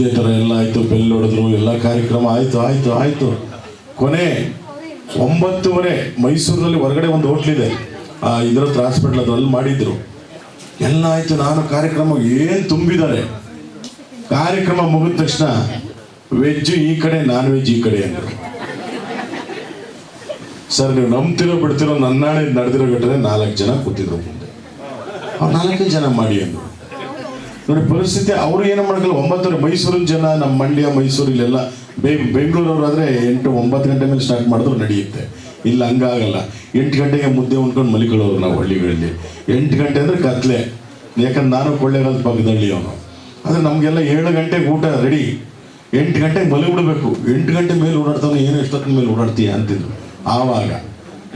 ಇದೇ ಎಲ್ಲ ಆಯಿತು, ಬೆಲ್ ಹೊಡೆದ್ರು, ಎಲ್ಲ ಕಾರ್ಯಕ್ರಮ ಆಯಿತು ಆಯಿತು ಆಯಿತು. ಕೊನೆ ಒಂಬತ್ತುವರೆ ಮೈಸೂರಿನಲ್ಲಿ ಹೊರಗಡೆ ಒಂದು ಹೋಟ್ಲಿದೆ ಆ, ಇದ್ರ ಹತ್ರ ಹಾಸ್ಪಿಟ್ಲ್ ಅದ್ರಲ್ಲಿ ಮಾಡಿದ್ರು. ಎಲ್ಲ ಆಯಿತು, ನಾನು ಕಾರ್ಯಕ್ರಮ ಏನು ತುಂಬಿದ್ದಾರೆ. ಕಾರ್ಯಕ್ರಮ ಮುಗಿದ ತಕ್ಷಣ ವೆಜ್ ಈ ಕಡೆ, ನಾನ್ ವೆಜ್ ಈ ಕಡೆ ಅಂದರು. ಸರ್, ನೀವು ನಂಬ್ತಿರೋ, ಬಿಡ್ತಿರೋ ನನ್ನಾಣೆ ನಡೆದಿರೋ ಘಟನೆ ನಾಲ್ಕು ಜನ ಕೂತಿದ್ರು ಮುಂದೆ. ಅವ್ರು ನಾಲ್ಕೇ ಜನ ಮಾಡಿ ಅಂದ್ರು. ನೋಡಿ ಪರಿಸ್ಥಿತಿ ಅವರು ಏನು ಮಾಡ್ಕಲ್ಲ ಒಂಬತ್ತರ ಮೈಸೂರಿನ ಜನ, ನಮ್ಮ ಮಂಡ್ಯ ಮೈಸೂರು ಇಲ್ಲೆಲ್ಲ ಬೆ ಬೆಂಗಳೂರವ್ರು ಆದರೆ ಎಂಟು, ಒಂಬತ್ತು ಗಂಟೆ ಮೇಲೆ ಸ್ಟಾರ್ಟ್ ಮಾಡಿದ್ರು ನಡೆಯುತ್ತೆ. ಇಲ್ಲ, ಹಂಗಾಗಲ್ಲ. ಎಂಟು ಗಂಟೆಗೆ ಮುದ್ದೆ ಉಂಡ್ಕೊಂಡು ಮಲಿಕೊಳ್ಳೋರು ನಾವು ಹಳ್ಳಿಗಳಲ್ಲಿ. ಎಂಟು ಗಂಟೆ ಅಂದರೆ ಕತ್ಲೆ. ಯಾಕಂದ್ರೆ ನಾನು ಕೊಳ್ಳೆಗಾಲ ಪಕ್ಕದಳ್ಳಿ ಅವನು. ಆದರೆ ನಮಗೆಲ್ಲ ಏಳು ಗಂಟೆಗೆ ಊಟ ರೆಡಿ ಎಂಟು ಗಂಟೆಗೆ ಮಲಗಿಬಿಡ್ಬೇಕು. ಎಂಟು ಗಂಟೆ ಮೇಲೆ ಓಡಾಡ್ತಾನೆ, ಏನು ಎಷ್ಟೊತ್ತಿನ ಮೇಲೆ ಓಡಾಡ್ತೀಯ ಅಂತಿದ್ರು. ಆವಾಗ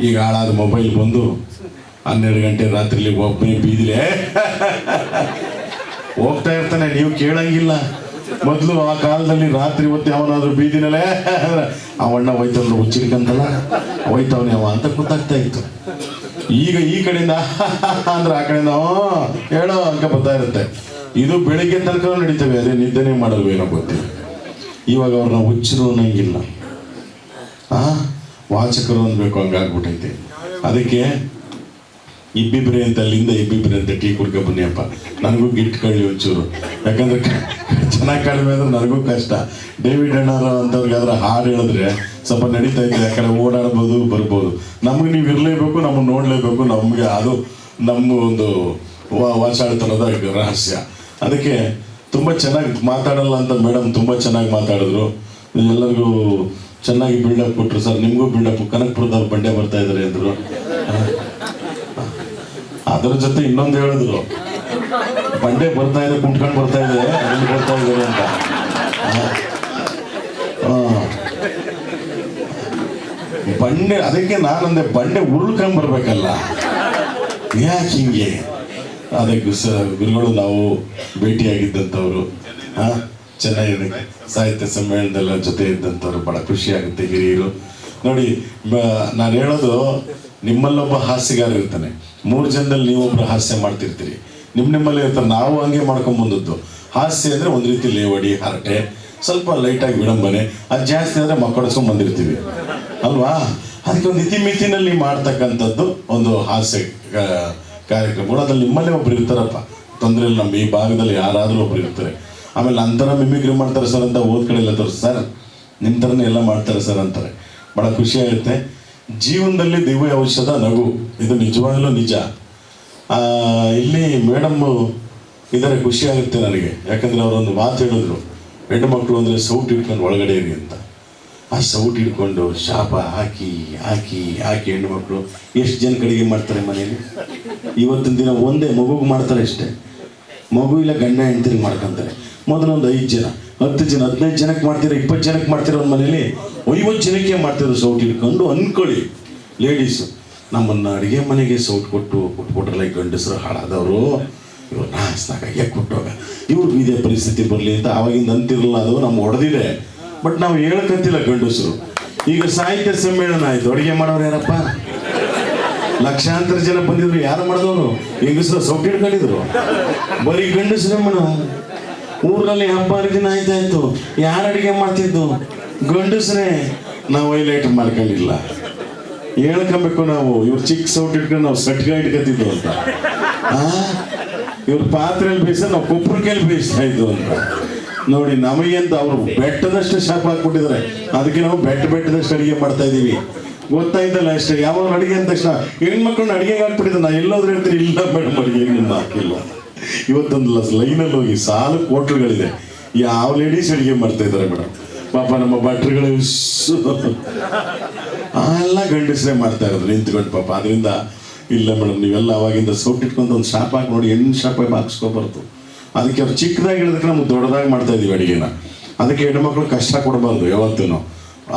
ಈಗ ಹಾಳಾದ ಮೊಬೈಲ್ ಬಂದು ಹನ್ನೆರಡು ಗಂಟೆ ರಾತ್ರಿಲಿ ಒಬ್ಬನೇ ಬೀದಿಲೆ ಹೋಗ್ತಾ ಇರ್ತಾನೆ ನೀವು ಕೇಳಂಗಿಲ್ಲ. ಮೊದಲು ಆ ಕಾಲದಲ್ಲಿ ರಾತ್ರಿ ಹೊತ್ತು ಯಾವನಾದ್ರೂ ಬೀದಿನಲ್ಲೇ ಅವಣ್ಣ ಹೋಯ್ತಂದ್ರೆ ಹುಚ್ಚಿಡ್ಕಂತಲ್ಲ ಹೋಯ್ತವನೇ ಅವ ಅಂತ ಗೊತ್ತಾಗ್ತಾ ಇತ್ತು. ಈಗ ಈ ಕಡೆಯಿಂದ ಅಂದ್ರೆ ಆ ಕಡೆಯಿಂದ "ಹ್ಞೂ, ಹೇಳೋ ಅಂಕ ಬರ್ತಾ ಇರುತ್ತೆ. ಇದು ಬೆಳಿಗ್ಗೆ ತನಕ ನಡೀತವೆ ಅದೇ ನಿದ್ದೆನೇ ಮಾಡಲ್ವೇನೋ ಗೊತ್ತಿಲ್ಲ. ಇವಾಗ ಅವ್ರನ್ನ ಹುಚ್ಚರು ಅನ್ನಂಗಿಲ್ಲ. ಆ ವಾಚಕರು ಅನ್ಬೇಕು ಹಂಗಾಗ್ಬಿಟ್ಟೈತೆ ಅದಕ್ಕೆ ಇಬ್ಬಿಬ್ರೆ ಅಂತ ಅಲ್ಲಿಂದ ಇಬ್ಬಿಬ್ರೆ ಅಂತ ಟೀ ಕುಡ್ಕೊ ಬನ್ನಿಯಪ್ಪ. ನನಗೂ ಗಿಟ್ ಕಳಿ ಒಂಚೂರು. ಯಾಕಂದ್ರೆ ಚೆನ್ನಾಗಿ ಕಡಿಮೆ ಅಂದ್ರೆ ನನಗೂ ಕಷ್ಟ. ಡೇವಿಡ್ ಅಣ್ಣಾರ ಅಂತವ್ರಿಗಾದ್ರೆ ಹಾಡು ಹೇಳಿದ್ರೆ ಸ್ವಲ್ಪ ನಡೀತಾ ಇದೆ ಯಾಕಂದ್ರೆ ಓಡಾಡ್ಬೋದು, ಬರ್ಬೋದು. ನಮಗೆ ನೀವು ಇರಲೇಬೇಕು ನಮ್ಮ ನೋಡಲೇಬೇಕು, ನಮಗೆ ಅದು ನಮ್ಮ ಒಂದು ವಾಚಾಡ್ತನದ ರಹಸ್ಯ. ಅದಕ್ಕೆ ತುಂಬ ಚೆನ್ನಾಗಿ ಮಾತಾಡಲ್ಲ ಅಂತ ಮೇಡಮ್ ತುಂಬ ಚೆನ್ನಾಗಿ ಮಾತಾಡಿದ್ರು. ಎಲ್ಲರಿಗೂ ಚೆನ್ನಾಗಿ ಬಿಲ್ಡಪ್ ಕೊಟ್ಟರು ಸರ್. ನಿಮಗೂ ಬಿಲ್ಡಪ್ ಕನಕಪುರದವ್ರು ಬಂಡೆ ಬರ್ತಾ ಇದ್ದಾರೆ ಅಂದರು. ಅದರ ಜೊತೆ ಇನ್ನೊಂದು ಹೇಳಿದ್ರು ಬಂಡೆ ಬರ್ತಾ ಇದೆ, ಕುಂಟ್ಕೊಂಡು ಬರ್ತಾ ಇದೆ ಅಲ್ಲಿ ಬರ್ತಾ ಇದ್ದಾರೆ ಅಂತ. ಬಂಡೆ, ಅದಕ್ಕೆ ನಾನಂದೆ ಬಂಡೆ ಉರುಳ್ಕೊಂಡ್ ಬರ್ಬೇಕಲ್ಲ. ಯಾಕೆ ಹಿಂಗೆ ಅದಕ್ಕೆ ಗುರುಗಳು ನಾವು ಭೇಟಿಯಾಗಿದ್ದಂಥವ್ರು. ಹಾ ಚೆನ್ನಾಗಿದೆ. ಸಾಹಿತ್ಯ ಸಮ್ಮೇಳನದಲ್ಲ ಜೊತೆ ಇದ್ದಂಥವ್ರು ಭಾಳ ಖುಷಿ ಆಗುತ್ತೆ ಹಿರಿಯರು. ನೋಡಿ ನಾನು ಹೇಳೋದು ನಿಮ್ಮಲ್ಲೊಬ್ಬ ಹಾಸ್ಯಗಾರ ಇರ್ತಾನೆ. ಮೂರು ಜನದಲ್ಲಿ ನೀವೊಬ್ರು ಹಾಸ್ಯ ಮಾಡ್ತಿರ್ತೀರಿ. ನಿಮ್ಮ ನಿಮ್ಮಲ್ಲಿ ಇರ್ತಾರೆ ನಾವು ಹಂಗೆ ಮಾಡ್ಕೊಂಡ್ ಬಂದದ್ದು. ಹಾಸ್ಯ ಅಂದರೆ ಒಂದು ರೀತಿ ಲೇವಡಿ, ಹರಟೆ, ಸ್ವಲ್ಪ ಲೈಟಾಗಿ ವಿಡಂಬನೆ. ಅದು ಜಾಸ್ತಿ ಅಂದರೆ ಮಕ್ಕಳಿಸ್ಕೊಂಡ್ ಬಂದಿರ್ತೀವಿ. ಅಲ್ವಾ? ಅದಕ್ಕೆ ಒಂದು ಇತಿಮಿತಿನಲ್ಲಿ ಮಾಡ್ತಕ್ಕಂಥದ್ದು ಒಂದು ಹಾಸ್ಯ ಕಾರ್ಯಕ್ರಮಗಳು ಅದ್ರಲ್ಲಿ ನಿಮ್ಮಲ್ಲೇ ಒಬ್ರು ಇರ್ತಾರಪ್ಪ. ತೊಂದರೆ ಇಲ್ಲ, ನಮ್ಮ ಈ ಭಾಗದಲ್ಲಿ ಯಾರಾದರೂ ಒಬ್ರು ಇರ್ತಾರೆ. ಆಮೇಲೆ ಅಂತರ ಮಿಮಿಕ್ರಿ ಮಾಡ್ತಾರೆ ಸರ್ ಅಂತ ಓದ್ ಕಡೆ ಎಲ್ಲ ತೋರಿಸ್ ಸರ್ ನಿಮ್ಮ ಥರನೇ ಎಲ್ಲ ಮಾಡ್ತಾರೆ ಸರ್ ಅಂತಾರೆ. ಭಾಳ ಖುಷಿ ಆಗುತ್ತೆ. ಜೀವನದಲ್ಲಿ ದಿವ್ಯ ಔಷಧ ನಗು. ಇದು ನಿಜವಾಗಲೂ ನಿಜ. ಇಲ್ಲಿ ಮೇಡಮ್ಮು ಇದರ, ಖುಷಿ ಆಗುತ್ತೆ ನನಗೆ. ಯಾಕಂದ್ರೆ ಅವರೊಂದು ಮಾತು ಹೇಳಿದ್ರು. ಹೆಣ್ಣು ಮಕ್ಕಳು ಅಂದರೆ ಸೌಟ್ ಇಟ್ಕೊಂಡು ಒಳಗಡೆ ಇರಿ ಅಂತ. ಆ ಸೌಟ್ ಇಟ್ಕೊಂಡು ಶಾಪ ಹಾಕಿ ಹಾಕಿ ಹಾಕಿ ಹೆಣ್ಣು ಮಕ್ಕಳು. ಎಷ್ಟು ಜನ ಕಡೆಗೆ ಮಾಡ್ತಾರೆ ಮನೇಲಿ ಇವತ್ತಿನ ದಿನ ಒಂದೇ ಮಗುಗೆ ಮಾಡ್ತಾರೆ ಅಷ್ಟೇ. ಮಗು ಇಲ್ಲ ಗಂಡ ಹೆಂಡತಿಗೆ ಮಾಡ್ಕೊಂತಾರೆ. ಮೊದಲೊಂದು ಐದು ಜನ. ಹತ್ತು ಜನ, ಹದಿನೈದು ಜನಕ್ಕೆ ಮಾಡ್ತೀರ, ಇಪ್ಪತ್ತು ಜನಕ್ಕೆ ಮಾಡ್ತೀರ ಒಂದು ಮನೇಲಿ ಐವತ್ತು ಜನಕ್ಕೆ ಮಾಡ್ತೀರ ಸೌಟ್ ಇಟ್ಕೊಂಡು ಅನ್ಕೊಳ್ಳಿ ಲೇಡೀಸು ನಮ್ಮನ್ನು ಅಡುಗೆ ಮನೆಗೆ ಸೌಟ್ ಕೊಟ್ಟು ಕೊಟ್ಬಿಟ್ರಲ್ಲ ಈ ಗಂಡಸರು ಹಾಳಾದವರು. ಇವ್ರು ನಾಸ್ನಾಗ ಯಾಕೆ ಕೊಟ್ಟೋಗ. ಇವ್ರಿಗೆ ಇದೇ ಪರಿಸ್ಥಿತಿ ಬರಲಿ ಅಂತ ಆವಾಗಿಂದ ಅಂತಿರಲಿಲ್ಲ ಅದು ನಮ್ಗೆ ಹೊಡೆದಿದೆ. ಬಟ್ ನಾವು ಹೇಳಕತ್ತಿಲ್ಲ ಗಂಡಸರು. ಈಗ ಸಾಹಿತ್ಯ ಸಮ್ಮೇಳನ ಆಯಿತು, ಅಡುಗೆ ಮಾಡೋರು ಯಾರಪ್ಪ? ಲಕ್ಷಾಂತರ ಜನ ಬಂದಿದ್ರು, ಯಾರು ಮಾಡಿದವರು? ಹೆಂಗಸರು ಸೌಟ್ ಹಿಡ್ಕೊಂಡಿದ್ರು? ಬರೀ ಗಂಡಸರೇ ಮಣ ಊರಲ್ಲಿ ಹಬ್ಬ ಹರಿದಿನ ಆಯ್ತಾಯ್ತು. ಯಾರು ಅಡಿಗೆ ಮಾಡ್ತಿದ್ದು? ಗಂಡಸರೇ, ನಾವು ಹೈಲೈಟ್ ಮಾಡ್ಕೊಂಡಿಲ್ಲ. ಹೇಳ್ಕೊಬೇಕು ನಾವು. ಇವ್ರು ಚಿಕ್ಕ ಸೌಟ್ ಇಟ್ಕೊಂಡು ನಾವು ಸಟ್ಗ ಇಟ್ಕೊತಿದ್ವು ಅಂತ. ಇವ್ರ ಪಾತ್ರೆಯಲ್ಲಿ ಬೇಯಿಸ ನಾವು ಕೊಪ್ಪರಿಕೆಯಲ್ಲಿ ಬೇಯಿಸ್ತಾ ಇದ್ವು ಅಂತ. ನೋಡಿ ನಮಗೆ ಅಂತ ಅವರು ಬೆಟ್ಟದಷ್ಟು ಶಾಪ ಹಾಕ್ಬಿಟ್ಟಿದ್ದಾರೆ ಅದಕ್ಕೆ ನಾವು ಬೆಟ್ಟ ಬೆಟ್ಟದಷ್ಟು ಅಡುಗೆ ಮಾಡ್ತಾ ಇದೀವಿ ಗೊತ್ತಾಯ್ತಲ್ಲ ಅಷ್ಟೇ. ಯಾವಾಗ ಅಡಿಗೆ ಅಂತ ತಕ್ಷಣ ಹೆಣ್ಮಕ್ಳನ್ನ ಅಡಿಗೆ ಹಾಕ್ಬಿಟ್ಟಿದ್ದೆ ನಾ ಎಲ್ಲೋದ್ರೆ ಹೇಳ್ತೀರಿ ಇಲ್ಲ ಮೇಡಮ್ ಅಡಿಗೆ ನಿಮ್ಮ ಹಾಕಿಲ್ಲ ಇವತ್ತೊಂದು ಲೈನಲ್ಲಿ ಹೋಗಿ ಸಾಲು ಹೋಟ್ಲ್ಗಳಿದೆ ಯಾವ ಲೇಡೀಸ್ ಅಡಿಗೆ ಮಾಡ್ತಾ ಇದ್ದಾರೆ ಮೇಡಮ್? ಪಾಪ ನಮ್ಮ ಭಟ್ರುಗಳು ಎಲ್ಲ ಗಂಡಸರೇ ಮಾಡ್ತಾ ಇರೋದು, ನಿಂತ್ಕೊಂಡು ಪಾಪ. ಅದರಿಂದ ಇಲ್ಲ ಮೇಡಮ್, ನೀವೆಲ್ಲ ಅವಾಗಿಂದ ಸೌಟ್ ಇಟ್ಕೊಂಡು ಒಂದು ಶಾಪ್ ಹಾಕಿ ನೋಡಿ, ಹೆಣ್ಣು ಶಾಪ್ ಹಾಕ್ಸ್ಕೊಬಾರ್ದು. ಅದಕ್ಕೆ ಅವ್ರು ಚಿಕ್ಕದಾಗಿ ಹೇಳಿದ್ರೆ ನಮ್ಗೆ ದೊಡ್ಡದಾಗಿ ಮಾಡ್ತಾ ಇದೀವಿ ಅಡಿಗೆನ. ಅದಕ್ಕೆ ಹೆಣ್ಮಕ್ಳು ಕಷ್ಟ ಕೊಡಬಾರ್ದು ಯಾವತ್ತೂ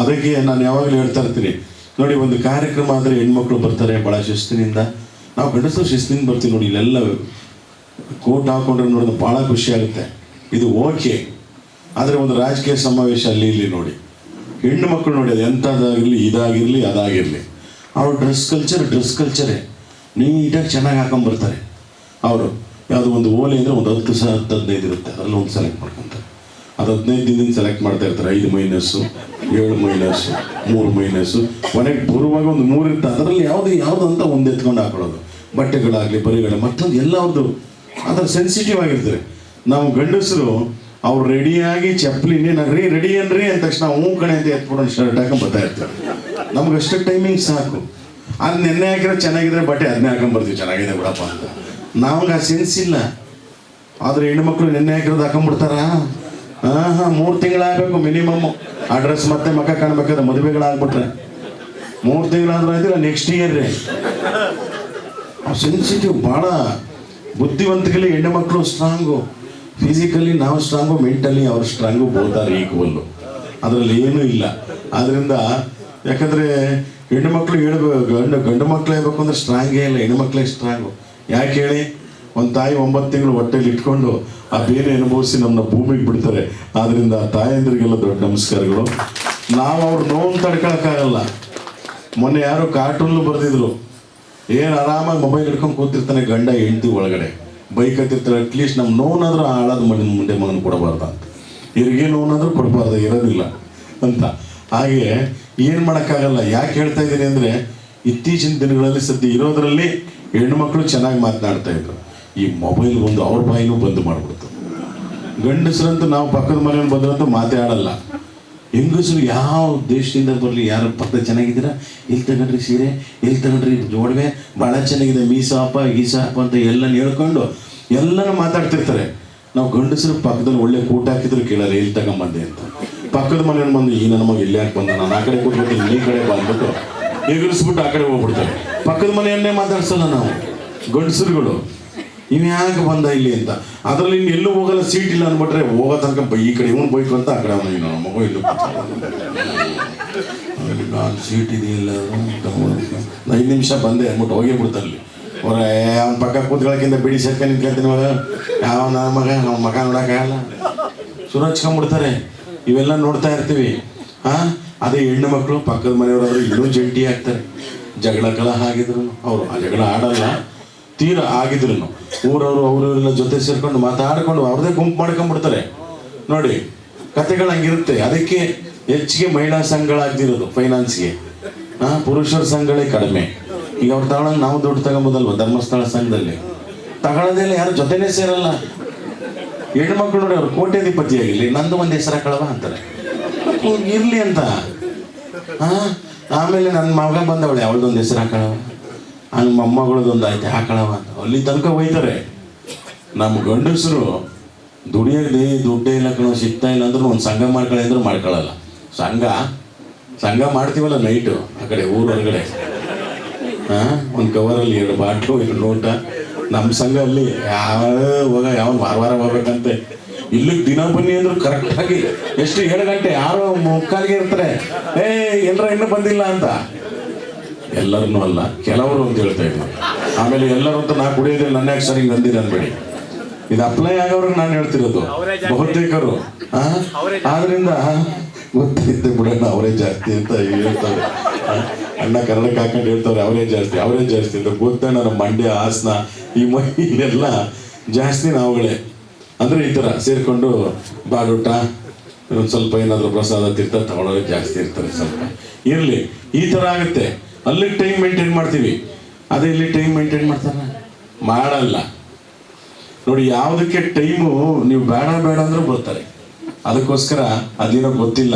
ಅದಕ್ಕೆ ನಾನು ಯಾವಾಗಲೂ ಹೇಳ್ತಾ ಇರ್ತೀನಿ. ನೋಡಿ, ಒಂದು ಕಾರ್ಯಕ್ರಮ ಆದರೆ ಹೆಣ್ಮಕ್ಳು ಬರ್ತಾರೆ ಭಾಳ ಶಿಸ್ತಿನಿಂದ. ನಾವು ಗಂಡಸರು ಶಿಸ್ತಿನಿಂದ ಬರ್ತೀವಿ ನೋಡಿ, ಇಲ್ಲೆಲ್ಲ ಕೋಟ್ ಹಾಕೊಂಡ್ರೆ ನೋಡಿದ್ರೆ ಭಾಳ ಖುಷಿ ಆಗುತ್ತೆ. ಇದು ಓಕೆ. ಆದರೆ ಒಂದು ರಾಜಕೀಯ ಸಮಾವೇಶ ಅಲ್ಲಿ ಇಲ್ಲಿ ನೋಡಿ. ಹೆಣ್ಣು ಮಕ್ಕಳು ನೋಡಿ, ಅದು ಎಂಥದ್ದಾಗಿರಲಿ, ಇದಾಗಿರಲಿ, ಅದಾಗಿರಲಿ. ಅವ್ರ ಡ್ರೆಸ್ ಕಲ್ಚರ್, ಡ್ರೆಸ್ ಕಲ್ಚರೇ. ನೀಟಾಗಿ ಚೆನ್ನಾಗಿ ಹಾಕೊಂಬರ್ತಾರೆ ಅವರು ಯಾವುದೋ ಒಂದು ಓಲೆ ಅಂದರೆ ಒಂದು ಹತ್ತು ಸಹ ಹತ್ತು ಹದಿನೈದು ಇರುತ್ತೆ. ಅದರಲ್ಲಿ ಒಂದು ಸೆಲೆಕ್ಟ್ ಮಾಡ್ಕೊತಾರೆ. ಅದು ಹದಿನೈದು ದಿನದಿಂದ ಸೆಲೆಕ್ಟ್ ಮಾಡ್ತಾ ಇರ್ತಾರೆ. ಐದು ಮೈನಸ್ಸು ಏಳು ಮೈನಸ್ಸು ಮೂರು ಮೈನಸ್ಸು ಕೊನೆಗೆ ಪೂರ್ವವಾಗಿ ಒಂದು ಮೂರು ಇರುತ್ತೆ ಅದರಲ್ಲಿ ಯಾವುದು ಯಾವುದು ಅಂತ ಒಂದು ಎತ್ಕೊಂಡು ಹಾಕೊಳ್ಳೋದು. ಬಟ್ಟೆಗಳಾಗಲಿ ಬರಿಗಳು ಮತ್ತೊಂದು ಎಲ್ಲ ಅವ್ರದ್ದು ಅದರ ಸೆನ್ಸಿಟಿವ್ ಆಗಿರ್ತಾರೆ ನಾವು ಗಂಡಸರು, ಅವ್ರು ರೆಡಿಯಾಗಿ ಚಪ್ಪಲಿ ರೀ ರೆಡಿ ಅನ್ರಿ ಅಂದ ತಕ್ಷಣ ಹ್ಞೂ ಕಣೆ ಅಂತ ಎತ್ಬಿಡೋಣ ಶರ್ಟ್ ಹಾಕೊಂಡು ಬರ್ತಾ ಇರ್ತಾರೆ. ನಮ್ಗೆ ಅಷ್ಟು ಟೈಮಿಂಗ್ ಸಾಕು. ಅದು ನೆನ್ನೆ ಹಾಕಿರೋ ಚೆನ್ನಾಗಿದ್ರೆ, ಬಟ್ಟೆ ಅದನ್ನೇ ಹಾಕೊಂಡ್ಬರ್ತೀವಿ ಚೆನ್ನಾಗಿದೆ ಬಿಡಪ್ಪ ಅಂತ. ನಮ್ಗೆ ಆ ಸೆನ್ಸ್ ಇಲ್ಲ. ಆದ್ರೆ ಹೆಣ್ಮಕ್ಳು ನೆನ್ನೆ ಹಾಕಿರೋದು ಹಾಕೊಂಡ್ಬಿಡ್ತಾರ? ಹಾಂ ಹಾಂ ಮೂರು ತಿಂಗಳಾಗಬೇಕು ಮಿನಿಮಮ್ ಆ ಡ್ರೆಸ್ ಮತ್ತೆ ಮಕ್ಕ ಕಾಣ್ಬೇಕಾದ್ರೆ ಮದುವೆಗಳಾಗ್ಬಿಟ್ರೆ. ಮೂರು ತಿಂಗಳಾದ್ರೂ ಆಯ್ತಿಲ್ಲ ನೆಕ್ಸ್ಟ್ ಇಯರ್ ರೀ ಸೆನ್ಸಿಟಿವ್ ಭಾಳ ಬುದ್ಧಿವಂತಿಕೆಲಿ ಹೆಣ್ಣು ಮಕ್ಕಳು ಸ್ಟ್ರಾಂಗು ಫಿಸಿಕಲಿ ನಾವು ಸ್ಟ್ರಾಂಗು ಮೆಂಟಲಿ ಅವ್ರು ಸ್ಟ್ರಾಂಗು ಬೋತ್ ಆರ್ ಈಕ್ವಲ್ಲು ಅದರಲ್ಲಿ ಏನೂ ಇಲ್ಲ. ಆದ್ದರಿಂದ ಯಾಕಂದರೆ ಹೆಣ್ಣು ಮಕ್ಕಳು ಹೇಳ್ಬೇಕು ಗಂಡು ಗಂಡು ಮಕ್ಕಳು ಹೇಳ್ಬೇಕು ಅಂದ್ರೆ ಸ್ಟ್ರಾಂಗೇ ಇಲ್ಲ. ಹೆಣ್ಣು ಮಕ್ಕಳೇ ಸ್ಟ್ರಾಂಗು ಯಾಕೆ ಹೇಳಿ? ಒಂದು ತಾಯಿ ಒಂಬತ್ತು ತಿಂಗಳು ಹೊಟ್ಟೆಲಿ ಇಟ್ಕೊಂಡು ಆ ಬೇರೆ ಅನುಭವಿಸಿ ನಮ್ಮನ್ನ ಭೂಮಿಗೆ ಬಿಡ್ತಾರೆ. ಆದ್ದರಿಂದ ತಾಯಂದ್ರಿಗೆಲ್ಲ ದೊಡ್ಡ ನಮಸ್ಕಾರಗಳು. ನಾವು ಅವ್ರ ನೋವು ತಡ್ಕೊಳಕ್ಕಾಗಲ್ಲ ಮೊನ್ನೆ ಯಾರು ಕಾರ್ಟೂನ್ಲು ಬರೆದಿದ್ರು. ಏನು ಆರಾಮಾಗಿ ಮೊಬೈಲ್ ಹಿಡ್ಕೊಂಡು ಕೂತಿರ್ತಾನೆ ಗಂಡ, ಹೆಂಡತಿ ಒಳಗಡೆ. ಬೈಕ್ ಹತ್ತಿರ್ತಾರೆ ಅಟ್ಲೀಸ್ಟ್ ನಮ್ಮ ನೋವನಾದ್ರೂ ಆಳದ ಮನೆ ಮುಂದೆ ಮಗನ ಕೊಡಬಾರ್ದ ಅಂತ. ಇವ್ರಿಗೆ ನೋವನಾದ್ರೂ ಕೊಡಬಾರ್ದ, ಇರೋದಿಲ್ಲ ಅಂತ. ಹಾಗೆ ಏನು ಮಾಡೋಕ್ಕಾಗಲ್ಲ. ಯಾಕೆ ಹೇಳ್ತಾ ಇದ್ದೀನಿ ಅಂದರೆ, ಇತ್ತೀಚಿನ ದಿನಗಳಲ್ಲಿ ಸದ್ಯ ಇರೋದ್ರಲ್ಲಿ ಹೆಣ್ಣುಮಕ್ಳು ಚೆನ್ನಾಗಿ ಮಾತನಾಡ್ತಾ ಇದ್ರು. ಈ ಮೊಬೈಲ್ ಒಂದು ಅವ್ರ ಬಾಯಿನೂ ಬಂದ್ ಮಾಡಿಬಿಡ್ತು. ಗಂಡಸ್ರಂತೂ ನಾವು ಪಕ್ಕದ ಮನೆಯಲ್ಲಿ ಬಂದ್ರಂತೂ ಮಾತೇ ಆಡಲ್ಲ. ಹೆಂಗಸರು ಯಾವ ದೇಶದಿಂದ ಬರಲಿ, ಯಾರು ಪಕ್ಕ ಚೆನ್ನಾಗಿದ್ದೀರಾ? ಇಲ್ಲಿ ತಗೊಂಡ್ರಿ ಸೀರೆ? ಇಲ್ಲಿ ತಗೊಂಡ್ರಿ ಜೋಡವೆ ಭಾಳ ಚೆನ್ನಾಗಿದೆ, ಮೀಸಾಪ, ಗೀಸಾಪ ಅಂತ ಎಲ್ಲ ಹೇಳ್ಕೊಂಡು ಎಲ್ಲರೂ ಮಾತಾಡ್ತಿರ್ತಾರೆ. ನಾವು ಗಂಡಸರು ಪಕ್ಕದಲ್ಲಿ ಒಳ್ಳೆ ಕೂಟ ಹಾಕಿದ್ರು ಕೇಳಲ್ಲ ಇಲ್ಲಿ ತಗೊಂಬಂದೆ ಅಂತ. ಪಕ್ಕದ ಮನೆಯನ್ನು ಬಂದು, ಈ ನನ್ನ ಮಗ ಇಲ್ಲಿ ಯಾಕೆ ಬಂದ ನಾನು ಆ ಕಡೆ ಕೂತ್ಬಿಟ್ಟು ಈ ಕಡೆ ಬಂದ್ಬಿಟ್ಟು ಎಗರಿಸ್ಬಿಟ್ಟು ಆ ಕಡೆ ಹೋಗ್ಬಿಡ್ತಾರೆ. ಪಕ್ಕದ ಮನೆಯನ್ನೇ ಮಾತಾಡ್ಸಲ್ಲ ನಾವು, ಗಂಡಸರುಗಳು. ಇವ್ ಯಾಕೆ ಬಂದ ಇಲ್ಲಿ ಅಂತ? ಅದರಲ್ಲಿ ಇನ್ನು ಎಲ್ಲೂ ಹೋಗಲ್ಲ ಸೀಟ್ ಇಲ್ಲ ಅಂದ್ಬಿಟ್ರೆ ಹೋಗೋ ತನಕ ಈ ಕಡೆ ಇವನು ಬೈಕು ಅಂತ ಆ ಕಡೆ ಅವನು ನಮ್ಮ ಮಗು ಇಲ್ಲೂ ನಾನು ಸೀಟ್ ಇದೆಯಲ್ಲ ಐದು ನಿಮಿಷ ಬಂದೆ, ಅಂದ್ಬಿಟ್ಟು ಹೋಗಿ ಬಿಡ್ತಾರಲ್ಲಿ ಅವ್ರ ಅವ್ನ ಪಕ್ಕ ಕೂತ್ಕೊಳಕ್ಕಿಂತ ಬಿಡಿ ಸೇರ್ಕ ನಿಂತ್ಕೊಳ್ತೀನಿ ಮಗ. ಯಾವ ನನ್ನ ಮಗ, ಅವ್ನ ಮಗ ನೋಡೋಕ್ಕಾಗಲ್ಲ ಸುರ ಹಚ್ಕೊಂಡ್ಬಿಡ್ತಾರೆ ಇವೆಲ್ಲ ನೋಡ್ತಾ ಇರ್ತೀವಿ. ಹಾಂ ಅದೇ ಹೆಣ್ಣು ಮಕ್ಕಳು ಪಕ್ಕದ ಮನೆಯವರಾದ್ರೂ ಇನ್ನೂ ಜಂಟಿ ಆಗ್ತಾರೆ. ಜಗಳ ಕಲಹ ಆಗಿದ್ರು. ಅವರು ಆ ಜಗಳ ಆಡಲ್ಲ. ತೀರ ಆಗಿದ್ರು ಊರವರು ಅವರೆಲ್ಲ ಜೊತೆ ಸೇರ್ಕೊಂಡು ಮಾತಾಡ್ಕೊಂಡು ಅವ್ರದೇ ಗುಂಪು ಮಾಡ್ಕೊಂಡ್ಬಿಡ್ತಾರೆ ನೋಡಿ, ಕತೆಗಳು ಹಂಗಿರುತ್ತೆ. ಅದಕ್ಕೆ ಹೆಚ್ಚಿಗೆ ಮಹಿಳಾ ಸಂಘಗಳಾಗ್ದಿರೋದು ಫೈನಾನ್ಸ್ಗೆ ಆ, ಪುರುಷರ ಸಂಘಗಳೇ ಕಡಿಮೆ. ಈಗ ಅವ್ರು ತಗೊಳಂಗೆ ನಾವು ದುಡ್ಡು ತಗೊಂಬೋದಲ್ವ ಧರ್ಮಸ್ಥಳ ಸಂಘದಲ್ಲಿ? ತಗೊಳ್ಳೋದೇ ಯಾರು ಜೊತೆನೇ ಸೇರಲ್ಲ. ಹೆಣ್ಮಕ್ಳು ನೋಡಿ ಅವ್ರು ಕೋಟ್ಯಾಧಿಪತಿ ಆಗಿರ್ಲಿ ನಂದು ಒಂದು ಹೆಸರ ಕಳವ ಅಂತಾರೆ. ಇರ್ಲಿ ಅಂತ. ಹಾಂ ಆಮೇಲೆ ನನ್ನ ಮಗ ಬಂದವಳೆ, ಅವಳದೊಂದು ಹೆಸರು ಹಾಕಳವ ಹಂಗೆ ಮೊಮ್ಮಗಳದೊಂದು ಐತೆ ಹಾಕಳವ ಅಂತ. ಅಲ್ಲಿ ತನಕ ಒಯ್ತಾರೆ ನಮ್ಮ ಗಂಡಸರು ದುಡಿಯಲ್ಲಿ ದುಡ್ಡೇ ಇಲ್ಲ ಕಣೋ, ಸಿಗ್ತಾ ಇಲ್ಲ ಅಂದ್ರೆ ಒಂದು ಸಂಘ ಮಾಡ್ಕೊಳ್ಳಿ ಅಂದ್ರೆ ಮಾಡ್ಕೊಳ್ಳಲ್ಲ ಸಂಘ ಸಂಘ ಮಾಡ್ತೀವಲ್ಲ ನೈಟು ಆ ಕಡೆ ಊರ ಹೊರಗಡೆ. ಹಾಂ, ಒಂದು ಕವರಲ್ಲಿ ಎರಡು ಬಾಟ್ಲು, ಎರಡು ನೋಟ. ನಮ್ಮ ಸಂಘ ಅಲ್ಲಿ ಯಾವ ಹೋಗ, ಯಾವ ವಾರ ವಾರ ಹೋಗ್ಬೇಕಂತೆ. ಇಲ್ಲಿಗೆ ದಿನ ಬನ್ನಿ ಅಂದ್ರೆ ಕರೆಕ್ಟಾಗಿ ಎಷ್ಟು ಏಳು ಗಂಟೆ ಯಾರೋ ಮುಕ್ಕಾಲಿಗೆ ಇರ್ತಾರೆ. ಏ ಎಲ್ಲರ ಇನ್ನೂ ಬಂದಿಲ್ಲ ಅಂತ. ಎಲ್ಲರನ್ನೂ ಅಲ್ಲ ಕೆಲವರು ಅಂತ ಹೇಳ್ತಾ ಇದ್ದೀನಿ. ಆಮೇಲೆ ಎಲ್ಲರೂ ಅಂತ ನಾ ಕುಡಿಯೋದಿಲ್ಲ ನನ್ನ ಯಾಕೆ ಸರಿ ನಂದಿನಿ ಅನ್ಬೇಡಿ. ಇದು ಅಪ್ಲೈ ಆಗೋರ್ಗೆ ನಾನು ಹೇಳ್ತಿರೋದು. ಬಹುತೇಕರು? ಆದ್ರಿಂದ ಗೊತ್ತಿದ್ದೆ ಬಿಡೋಣ ಅವರೇ ಜಾಸ್ತಿ ಅಂತ ಹೇಳ್ತಾರೆ? ಅಣ್ಣ ಕನ್ನಡಕ್ಕೆ ಹಾಕೊಂಡು ಹೇಳ್ತಾರೆ ಅವರೇ ಜಾಸ್ತಿ ಅವರೇ ಜಾಸ್ತಿ ಅಂತ ಗೊತ್ತೇ ನನ್ನ ಮಂಡ್ಯ ಹಾಸನ ಈ ಮೈ ಇಲ್ಲೆಲ್ಲ ಜಾಸ್ತಿ ನಾವುಗಳೇ. ಅಂದ್ರೆ ಈ ಥರ ಸೇರಿಕೊಂಡು ಬಾಡೂಟ ಸ್ವಲ್ಪ ಏನಾದರೂ ಪ್ರಸಾದ ತೀರ್ಥ ತಗೊಳ್ಳೋರೆ ಜಾಸ್ತಿ ಇರ್ತಾರೆ ಸ್ವಲ್ಪ. ಇರಲಿ ಈ ಥರ ಆಗುತ್ತೆ. ಅಲ್ಲಿಗೆ ಟೈಮ್ ಮೇಂಟೈನ್ ಮಾಡ್ತೀವಿ. ಅದೇ ಇಲ್ಲಿ ಟೈಮ್ ಮೇಂಟೈನ್ ಮಾಡ್ತಾರ? ಮಾಡಲ್ಲ. ನೋಡಿ, ಯಾವುದಕ್ಕೆ ಟೈಮು ನೀವು ಬೇಡ ಬೇಡ ಅಂದ್ರೆ ಬರ್ತಾರೆ ಅದಕ್ಕೋಸ್ಕರ ಅದೇನೋ ಗೊತ್ತಿಲ್ಲ.